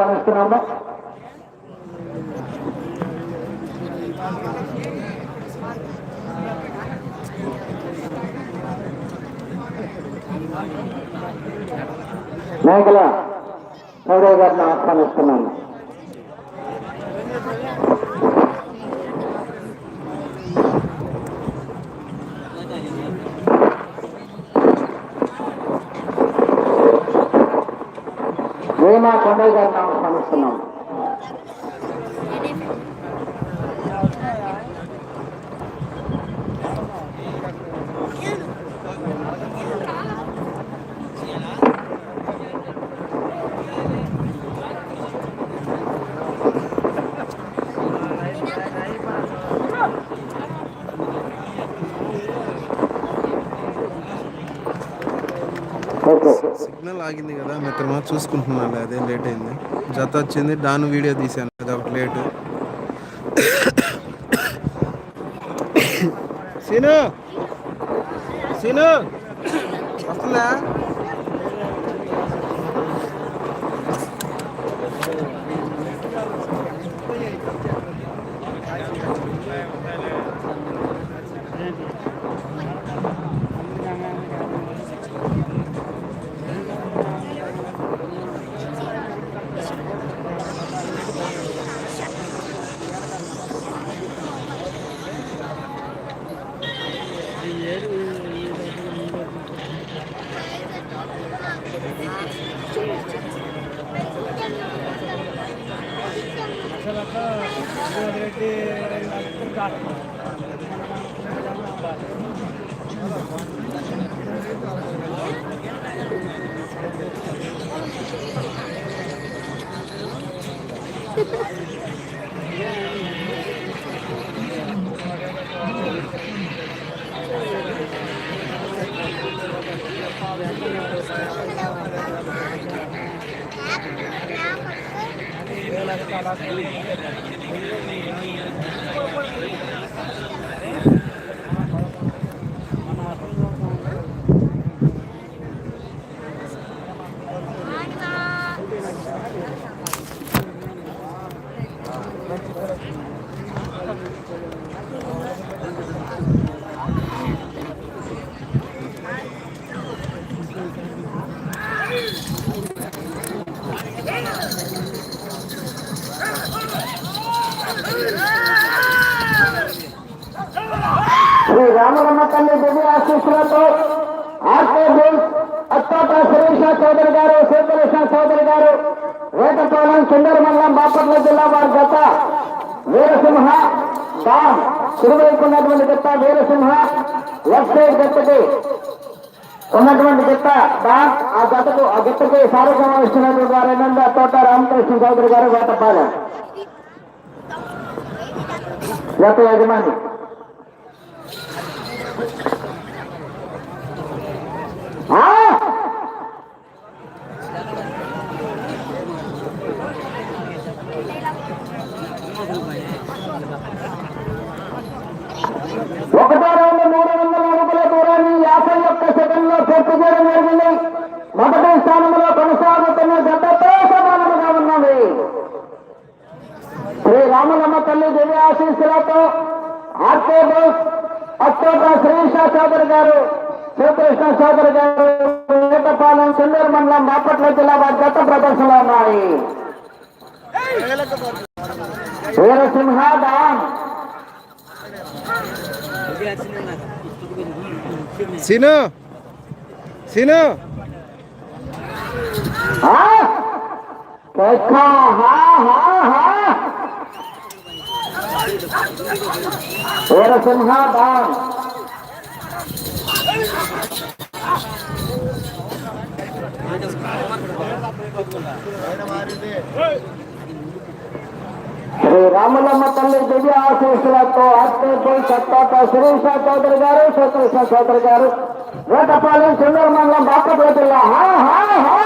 ఆహ్వానిస్తున్నాము మేకల సౌరవ్ గారిని ఆహ్వానిస్తున్నాను. వేమా కొండయ్య గారిని 什么？సిగ్నల్ ఆగింది కదా మిత్రమా చూసుకుంటున్నాను అదే లేట్ అయింది. జత వచ్చింది దాని వీడియో తీశాను అది ఒకటి లేటు. సీను సీను వస్తుందా? 他拉可以，可以，可以，可以。RK bull Attota Suresha Chowdary garu శేఖరేష Chowdary గారు వేటపాలెం సుందర మండలం బాపట్ల జిల్లా వారి గత వీరసింహ డాన్ తిరువైపు ఉన్నటువంటి గత వీరసింహ లెఫ్ట్ సైడ్ గట్టకి ఉన్నటువంటి గిత్త డాన్ ఆ గతకు ఆ గిత్తకి సారథ్యం ఇస్తున్నటువంటి వారు ఏంటంటే అత్తోట రామకృష్ణ చౌదరి గారు వేటపాలెం. గత యజమాని. ఒకటో రౌండ్ మూడు వందల అడుగుల దూరాన్ని యాభై ఒక్క సెకండ్లో పూర్తి చేయడం జరిగింది. మొదటి స్థానంలో కొనసాగుతున్న జతతో సమానముగా ఉన్నది. శ్రీ రామలమ్మ తల్లి దివ్య ఆశీస్సులతో ఆర్కే బోస్ అత్తోట శ్రీష చౌదరి గారు శ్రీకృష్ణ చౌదరి గారు వేటపాలెం చెల్లూరు మండలం బాపట్ల జిల్లా వారి గత ప్రదర్శనలో ఉన్నాయి. వీరసింహ డాన్ సీను సీను. వీరసింహ డాన్ శ్రీ రామలమ్మ తల్లి దివ్య ఆశీస్సులతో అత్తేపై సత్తాత సురేష చౌదరి గారు శ్రీకృష్ణ చౌదరి గారు వేటపాలెం చెన్నూరు మండలం బాపట్ల జిల్లా. హా హా హా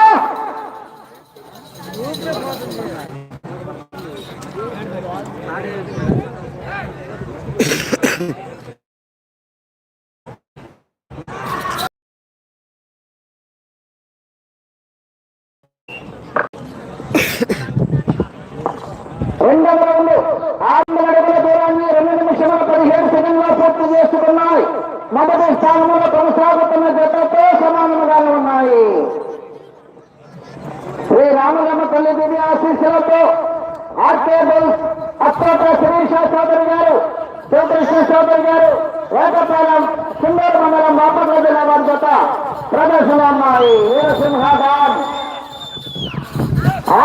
రెండవ రౌండ్ ఆరు వందల అడుగుల దూరాన్ని రెండు నిమిషముల పదిహేడు సెకండ్లో పూర్తి చేసుకున్నాయి మొదటి కొనసాగుతున్న జతతో సమానముగానే ఉన్నాయి. శ్రీ రామలమ్మ తల్లి దేవి ఆశీస్సులతో ఆర్కే బుల్స్ అత్తోట శిరీష చౌదరి గారు శ్రీకృష్ణ చౌదరి గారు వేటపాలెం సుందర మండలం బాపట్ల జిల్లా వారి జత ప్రదర్శన ఉన్నాయి. వీరసింహాదాన్. ఆ?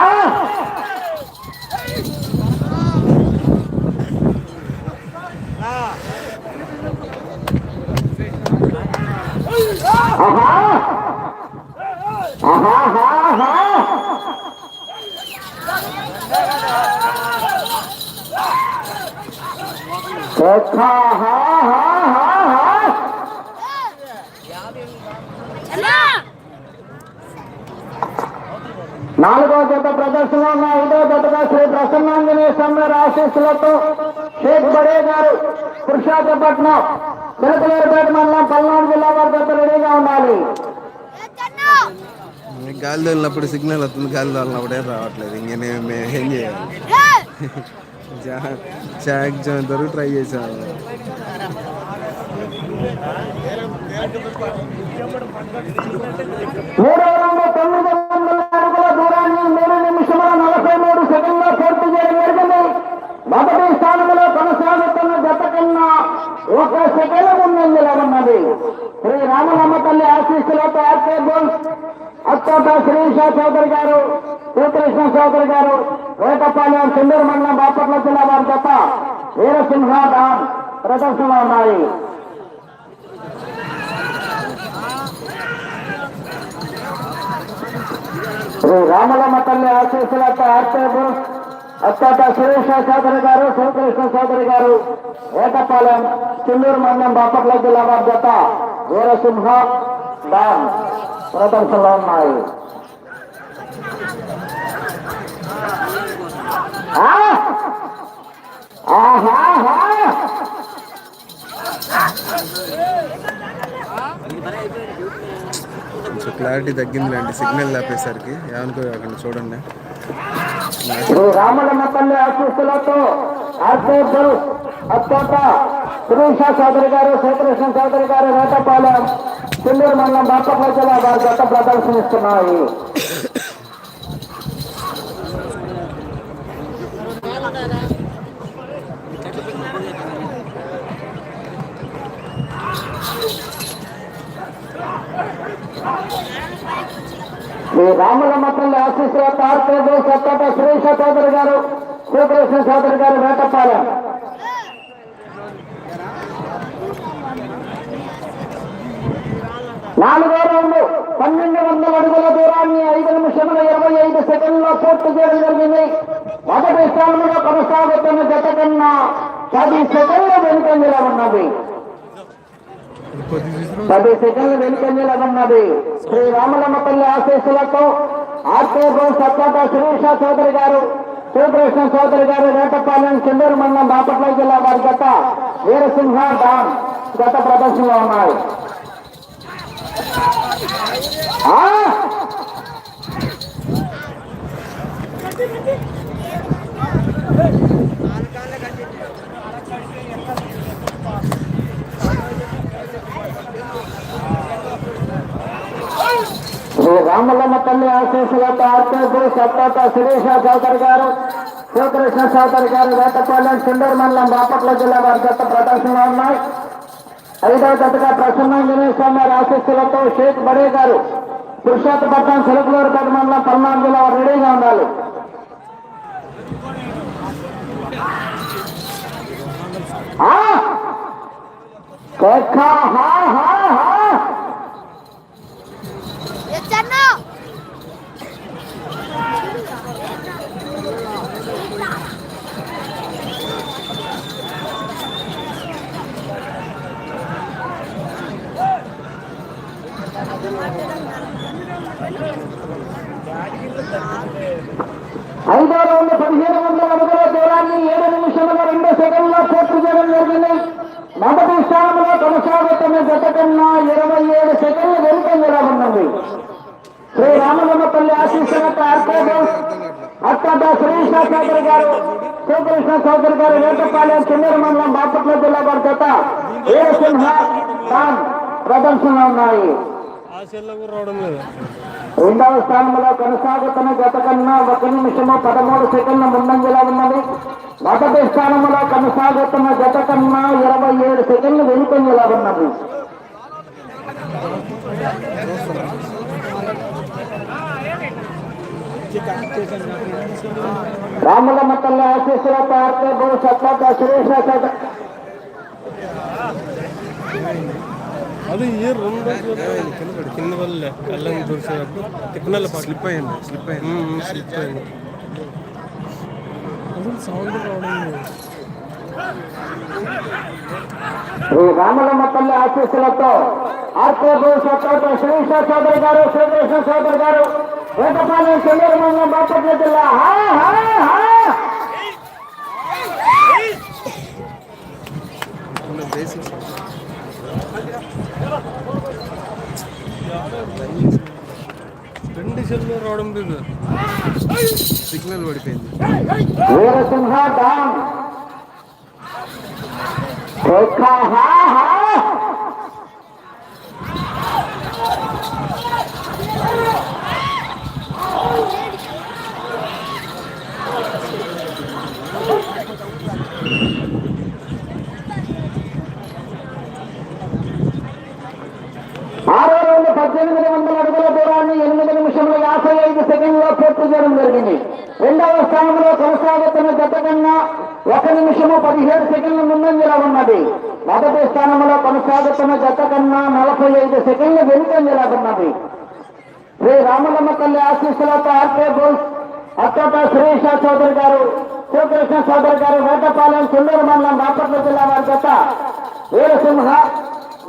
నాలుగో జత ప్రదర్శన ఉన్న ఐదో జతగా శ్రీ ప్రసన్నాంజనేయ స్వామి ఆశీస్సులతో షేక్ బడే గారు పురుషాచపట్నం చిలకలేరుపేట మండలం పల్నాడు జిల్లా వారి రెడీగా ఉండాలి. గాలి తోలినప్పుడు సిగ్నల్ వస్తుంది గాలి తోలినప్పుడు ఏం రావట్లేదు. ఇంక మేము ఏం చేయాలి? చాక్ జాయిన్ వరకు ట్రై చేసాము మూడో రౌండ్ తొమ్మిది వందల అడుగుల దూరాన్ని మూడు నిమిషముల నలభై మూడు సెకండ్లో పూర్తి చేయడం జరిగింది మొదటి స్థానంలో కొనసాగుతున్న జత కన్నా ఒక సెకండ్ ముందంజలో ఉన్నది శ్రీ రామలమ్మ తల్లి ఆశీస్సులతో ఆర్కే బోల్స్ అత్తోట శ్రీషా చౌదరి గారు శ్రీకృష్ణ చౌదరి గారు వేటపాలెం సిందూరు మండలం బాపట్ల జిల్లా వారి జత వీరసింహ డాన్ ప్రదర్శనలో ఉన్నాయి. శ్రీ రామలమ్మ తల్లి ఆశీస్సులతో ఆర్కేపురం అత్తాత సురేష సోదరి గారు శ్రీకృష్ణ సోదరి గారు ఏటపాలెం చిల్లూరు మండలం బాపట్ల జిల్లా వారి జత వీరసింహ డాన్ ప్రదర్శనలో ఉన్నాయి. కొంచెం క్లారిటీ తగ్గిందిలేండి సిగ్నల్ లేపేసరికి. ఏమనుకో చూడండి. శ్రీ రామలమ్మ తల్లి ఆశీస్సులతో ఆర్కేపురం అత్తోట సురేష చౌదరి గారు శ్రీకృష్ణ చౌదరి గారు వేటపాలెం చిల్లూరు మండలం బాపట్ల జిల్లా వారి గత ప్రదర్శనిస్తున్నాయి. శ్రీ రామలమ్మ తల్లి ఆశీస్సులతో ఆర్కేపురం అత్తోట సోదరు గారు శ్రీకృష్ణ సోదరు గారు వేటపాలెం. నాలుగో రౌండ్ పన్నెండు వందల అడుగుల దూరాన్ని ఐదు నిమిషముల ఇరవై ఐదు సెకండ్లో పూర్తి చేయడం జరిగింది. మొదటి స్థానంలో కొనసాగుతున్న జత కన్నా పది సెకండ్ల వెనుక ఉన్నది. పది సెకండ్ల వెనుకంజలో ఉన్నది శ్రీ రామలమ్మ తల్లి ఆశీస్సులతో ఆర్కే సత్తాట శిరీష చౌదరి గారు శ్రీకృష్ణ చౌదరి గారు వేటపాలెం చెందూరు మండలం బాపట్ల జిల్లా వారి గత వీరసింహ డాన్ గత ప్రదర్శనలో ఉన్నాయి ఆ! శ్రీ రామలమ్మ తల్లి ఆశీస్సులతో ఆర్కేపురు సురేష చౌదరి గారు శివకృష్ణ చౌదరి గారు వేటపాలెం చిండూరు మండలం బాపట్ల జిల్లా వారి గత ప్రదర్శనలో ఉన్నాయి. ఐదవ జతగా ప్రసన్నాంజనేయ స్వామి వారి ఆశీస్సులతో షేక్ బడే గారు పురుషోత్తపట్నం చిలకలూరుపేట మండలం పల్నాడు జిల్లా వారు రెడీగా ఉండాలి. ఆ! కేకా, హా, హా, హా. చెన్నా ఐదో రౌండ్ పదిహేను వందల అడుగుల దూరాన్ని ఏడు నిమిషముల రెండు సెకండ్లో పూర్తి చేయడం జరిగింది మొదటి స్థానంలో కొనసాగుతున్న జత కన్నా ఇరవై ఏడు సెకండ్లు వెనుకంజలో ఉన్నది శ్రీ రామలమ్మ తల్లి ఆశీస్సులతో ఆర్కేబోస్ అత్తంత శ్రీష చౌదరి గారు శ్రీకృష్ణ చౌదరి గారు వేటపాలెం చెన్నూరు మండలం బాపట్ల జిల్లా వారి ఏ సింహ ఖాన్ ప్రదర్శన ఉన్నాయి రెండవ స్థానంలో కొనసాగుతున్న గత కన్నా ఒక నిమిషము పదమూడు సెకండ్ల ముందంజలో ఉన్నది. మొదటి స్థానంలో కొనసాగుతున్న గత కన్నా ఇరవై ఏడు సెకండ్లు వెనుకంజలా ఉన్నది. రాముల మతంలో ఆశీస్సులతో పార్టీ సత్తా సురేష అది ఈ రెండు కింద కింద వల్లే కళ్ళని దూసేటప్పుడు తిక్కనల్ల పడి స్లిప్ అయింది స్లిప్ అయింది స్లిప్ అయింది అసలు సౌండ్ రావడం శ్రీ రామలమ్మ తల్లి ఆశీస్సులతో ఆర్కే భూ సత్తా శ్రీష చౌదరి గారు శ్రీకృష్ణ చౌదరి గారు వేటపాలెం చెన్నూరు మండలం బాపట్ల జిల్లా. హా, హా, హా. బేసిక్స్ రెండు సెల్లో రావడం లేదు. సిగ్నల్ పడిపోయింది. ఆరో పద్దెనిమిది వందల అడుగుల దూరాన్ని ఎనిమిది నిమిషముల యాభై ఐదు సెకండ్లో పూర్తి చేయడం జరిగింది. రెండవ స్థానంలో కొనసాగుతున్న జత కన్నా ఒక నిమిషము పదిహేడు సెకండ్ల ముందంజలో ఉన్నది. మొదటి స్థానంలో కొనసాగుతున్న జత కన్నా నలభై ఐదు సెకండ్ల వెనుకంజలా ఉన్నది. శ్రీ రామలమ్మ తల్లి ఆశీస్సులతో ఆర్కే బోల్స్ అత్తట సురేష చౌదరి గారు శ్రీకృష్ణ చౌదరి గారు వేటపాలెం చెల్లూరు మండలం బాపట్ల జిల్లా వారి జత వీరసింహ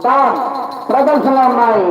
డాన్ ప్రదర్శనలో ఉన్నాయి.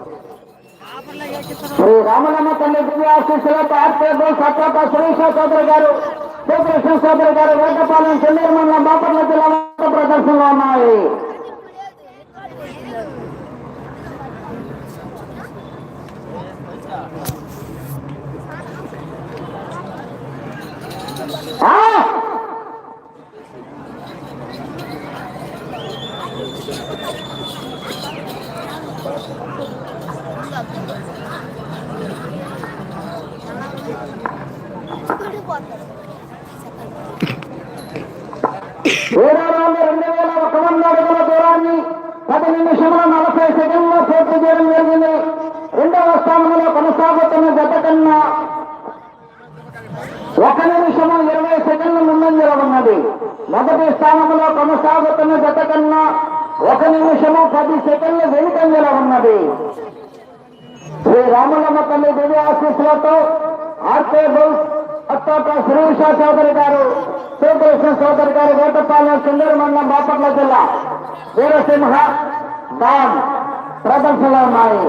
శ్రీ రామలమ్మ తల్లి దివ్యాశీస్సులతో ఆర్కేబు సత్వత శ్రీష సోదరి గారు శ్రీకృష్ణ సోదరి గారు వేటపాలెం చెన్నూరు మండలం బాపట్ల జిల్లా ప్రదర్శనలో ఉన్నాయి Ah! ఏడో రౌండ్ రెండు వేల ఒక వంద అడుగుల దూరాన్ని పది నిమిషముల నలభై సెకండ్లో పూర్తి చేయడం జరిగింది రెండవ స్థానంలో కొనసాగుతున్న జత కన్నా ఒక నిమిషము ఇరవై సెకండ్ల ముందంజలో ఉన్నది మొదటి స్థానంలో కొనసాగుతున్న జత కన్నా ఒక నిమిషము పది సెకండ్ల వెనుకంజలో ఉన్నది శ్రీ రామలమ్మ తల్లి దివ్య ఆశీస్సులతో ఆర్కే బుల్స్ అత్తోట శ్రీష చౌదరి గారు శ్రీకృష్ణ చౌదరి గారు వేటపాలెం సుందర మండలం బాపట్ల జిల్లా వీరసింహ డాన్ ప్రదర్శనలో ఉన్నాయి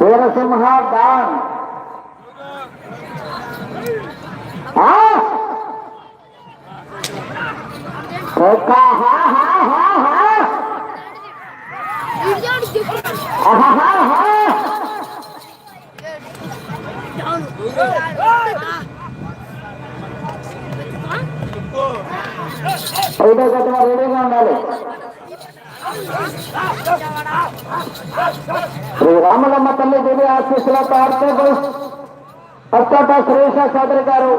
వీరసింహ డాన్ ఆ! ఒక్క హా హా హా హా ఆహాహా! ఐదో గంటల రెడీగా ఉండాలి శ్రీ రామలమ్మ తల్లి దేవి ఆశీస్సులతో ఆర్కేబుల్ అత్తట శ్రీష చౌదరి గారు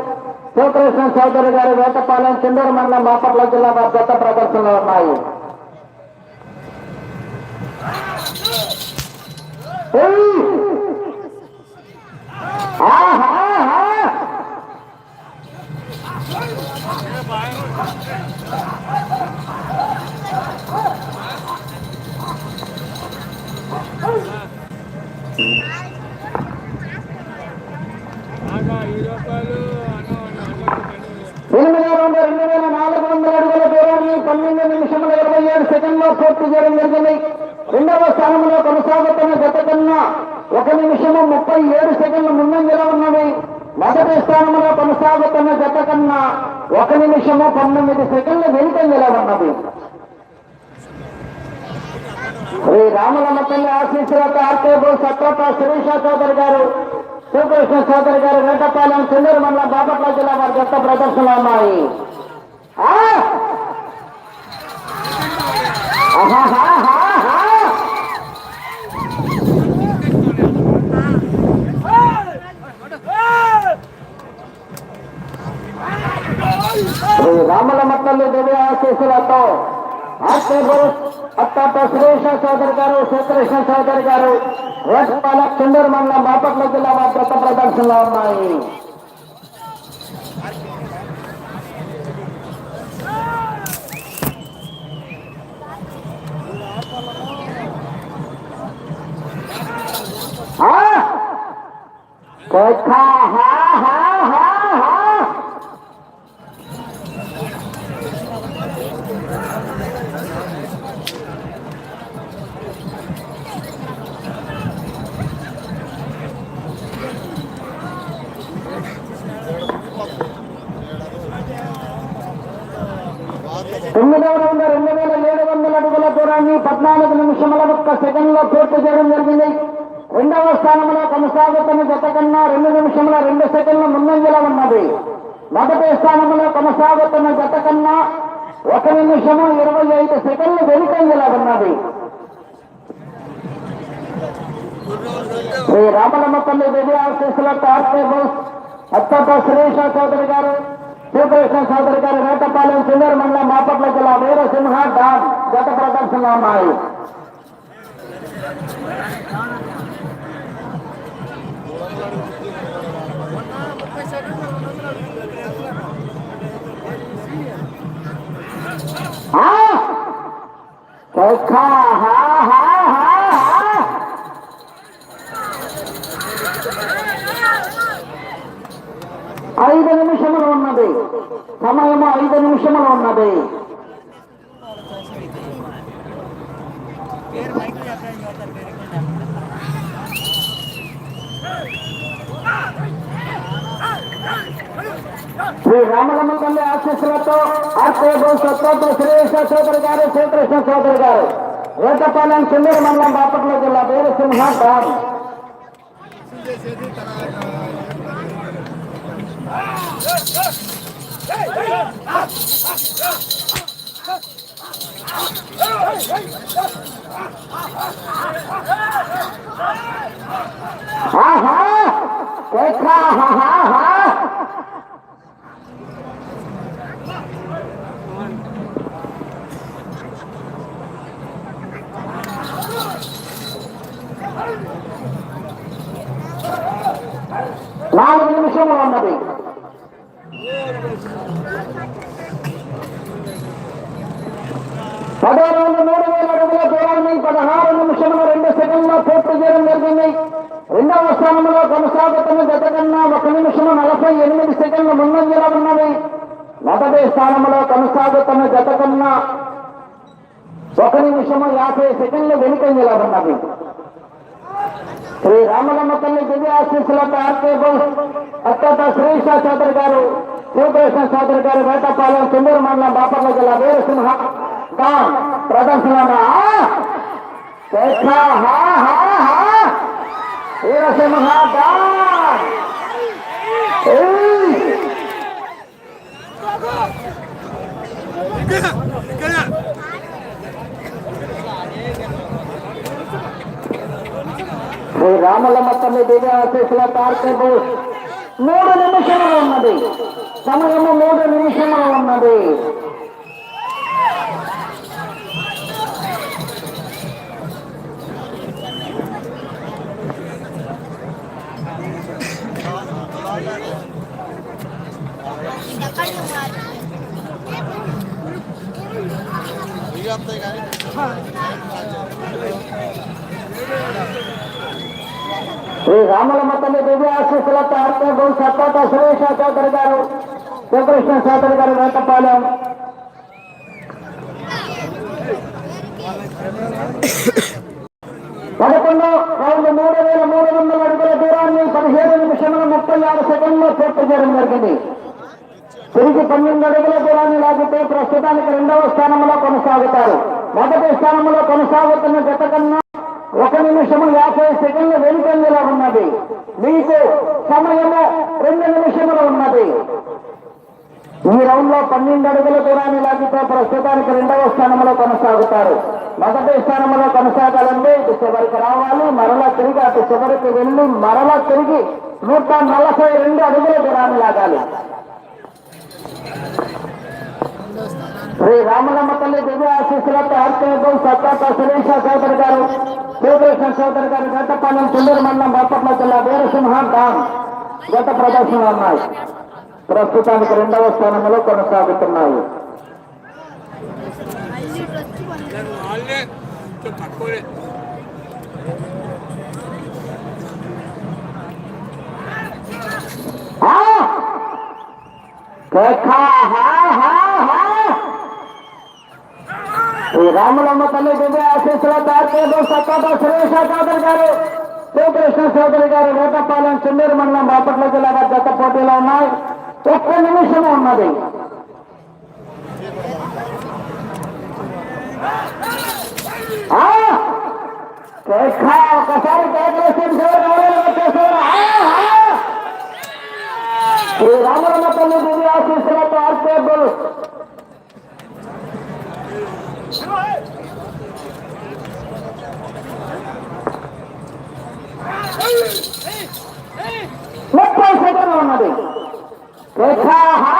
Putrisna Saudari dari Wata Palen Cendur Mana Bapak Lagi Lama Jata Prabar Selawat ఏడు సెకండ్లో పూర్తి చేయడం జరిగింది రెండవ స్థానంలో కొనసాగుతున్న గత కన్నా ఒక నిమిషము ముప్పై ఏడు సెకండ్లు ముందంజలో ఉన్నవి మొదటి స్థానంలో కొనసాగుతున్న గత కన్నా ఒక నిమిషము పంతొమ్మిది సెకండ్లు వెనుకంజలో ఉన్నవి శ్రీ రామలమ్మ తల్లి ఆశీస్సులతో ఆర్కేబు సత్రప శిరీష చౌదరి గారు శ్రీకృష్ణ చౌదరి గారు వేటపాలెం చెల్లూరు మండలం బాపట్ల జిల్లా వారి గత ప్రదర్శనలు ఉన్నాయి. ఆ! ఆహాహాహాహా! శ్రీ రామలమ్మ సురేష చౌదరి గారు శ్రీకృష్ణ చౌదరి గారు వేటపాలెం చెల్లూరు మండలం బాపట్ల జిల్లా వారి జత ప్రదర్శనలు ఉన్నాయి देखा हा हा हा हा తొమ్మిదవ రౌండ్ రెండు వేల ఏడు వందల అడుగుల దూరాన్ని పద్నాలుగు నిమిషముల ఒక్క సెకండ్ లో పూర్తి చేయడం జరిగింది రెండవ స్థానంలో కొనసాగుతున్న జత కన్నా రెండు నిమిషముల రెండు సెకండ్ల ముందంజలో ఉన్నది. మొదటి స్థానంలో కొనసాగుతున్న జత కన్నా ఒక నిమిషము ఇరవై ఐదు సెకండ్లు వెనుకంజలో ఉన్నది. శ్రీ రామలమ్మపల్లి దేవి ఆశీస్సుల టార్టేబుల్ అత్తప్ప సురేష చౌదరి గారు శ్రీకృష్ణ చౌదరి గారు వేటపాలెం చిల్లూరు మండలం బాపట్ల జిల్లా వీరసింహ డామ్ గత ప్రదర్శనలో ఉన్నాయి. ఐదు నిమిషములు ఉన్నది సమయము ఐదు నిమిషములు ఉన్నది శ్రీ ಶ್ರೀ ರಾಮಲಮ್ಮನವನ್ನೇ ಆಶಿಸಿರತ್ತು ಅರ್ಥೇಗೋ ಸ್ವತಂತ್ರ ಶ್ರೇಷ್ಠ ಸೋದರಗಾರು ಶ್ರೀಕೃಷ್ಣ ಸೋದರಗಾರು ರೇಟಪ್ಪ ನಾನು ಕಿನ್ನೂರು మండలం బాపట్ల జిల్లా వేరు సింహ డామ్ ఆహా కేఖా హా हा ఉన్నది పదహారు మూడు వేల అడుగుల దూరాన్ని పదహారు నిమిషముల రెండు సెకండ్ల పూర్తి చేయడం జరిగింది. రెండవ స్థానంలో కొనసాగుతున్న గత కన్నా ఒక నిమిషము నలభై ఎనిమిది సెకండ్లు ముందంజలో ఉన్నది. మొదటి స్థానంలో కొనసాగుతున్న గత కన్నా ఒక నిమిషము యాభై సెకండ్లు వెనుకంజలో ఉన్నది. శ్రీ రామలమ్మ తల్లి దివ్య ఆశీస్సులతో ఆర్కేబుల్ అత్యంత శ్రీష చౌదరి గారు శివకృష్ణ చౌదరి గారు వేటపాలెం తుండూరు మండలం బాపట్ల జిల్లా వీరసింహ డాన్ ప్రదర్శన వీరసింహ డాన్ ఏయ్! శ్రీ రామలమ్మ తల్లి దివ్య ఆశీస్సుల తార్కేబు మూడు నిమిషములు ఉన్నది సమయము మూడు నిమిషములు ఉన్నది శ్రీ రాముల మతం దివ్య ఆశీస్సులతో ఆత్మగౌ సర్పత సురేష చౌదరి గారు శ్రీకృష్ణ చౌదరి గారు వేటపాలెం. పదకొండు రెండు మూడు వేల మూడు వందల అడుగుల దూరాన్ని పదిహేను నిమిషముల ముప్పై ఆరు సెకండ్లో పూర్తి చేయడం జరిగింది. తిరిగి పన్నెండు అడుగుల దూరాన్ని లాగితే ప్రస్తుతానికి రెండవ స్థానంలో కొనసాగుతారు. మొదటి స్థానంలో కొనసాగుతున్న గత కన్నా ఒక నిమిషము యాభై సెకండ్ల వెనుకంజలో ఉన్నది. మీకు సమయము రెండు నిమిషములు ఉన్నది. ఈ రౌండ్లో పన్నెండు అడుగుల దూరాన్ని లాగితే ప్రస్తుతానికి రెండవ స్థానంలో కొనసాగుతారు. మొదటి స్థానంలో కొనసాగాలంటే ఇటు చివరికి రావాలి మరలా తిరిగి అటు చివరికి వెళ్ళి మరలా తిరిగి నూట నలభై రెండు అడుగుల దూరాన్ని లాగాలి. శ్రీ రామలమ్మ తల్లి దివ్య ఆశీస్సులతో ఆర్కేబుల్ సత్తాత సురేష చౌదరి గారు శ్రీకృష్ణ చౌదరి గారు గతపాలెం తుండూరు మండలం బాపట్ల జిల్లా వీరసింహ డామ్ గత ప్రదర్శనలు ఉన్నాయి. ప్రస్తుతానికి రెండవ స్థానంలో కొనసాగుతున్నాయి. ఆ! కేకా, హా, హా, హా. ఈ రాములమ్మ తల్లి దివ్య ఆశీస్సుల తార్కేదు సత్తాత సురేష చౌదరి గారు శివకృష్ణ చౌదరి గారు వేటపాలెం చిందూరు మండలం బాపట్ల జిల్లా వారి గత పోటీలో ఉన్నాయి ఒక్క నిమిషం ఉన్నది ఆ! కేకా, ఒకసారి కేకలేసి చివరి ఎవరైనా వచ్చేసారు. ఆ, ఆ! శ్రీ రామరమ్మ తల్లి దివ్య ఆశీస్సులతో ఆర్కేబుల్ ముప్పై సెకండ్ ఉన్నది రేఖా, హా,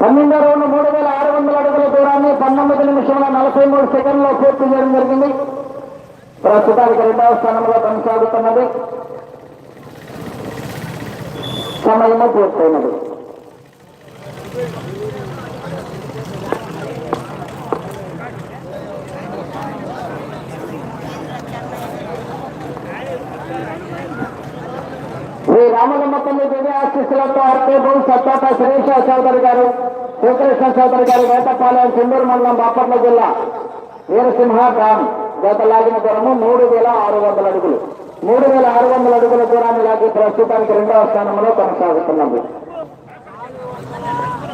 పన్నెండో రౌండ్ మూడు వేల ఆరు వందల అడుగుల దూరాన్ని పంతొమ్మిది నిమిషముల నలభై మూడు సెకండ్లో పూర్తి చేయడం జరిగింది. ప్రస్తుతానికి రెండవ స్థానంలో కొనసాగుతున్నది. సమయము పూర్తయినది. శ్రీ రామలమ్మపల్లి దివ్య ఆశీస్సులతో అర్కేబు సత్తాప సురేష చౌదరి గారు శ్రీకృష్ణ చౌదరి గారి వేటపాలెం చిందూరు మండలం బాపట్ల జిల్లా వీరసింహ గ్రామ్ గత లాగిన దూరము మూడు వేల ఆరు వందల అడుగులు. మూడు వేల ఆరు వందల అడుగుల దూరాన్ని లాగి ప్రస్తుతానికి రెండవ స్థానంలో కొనసాగుతున్నాము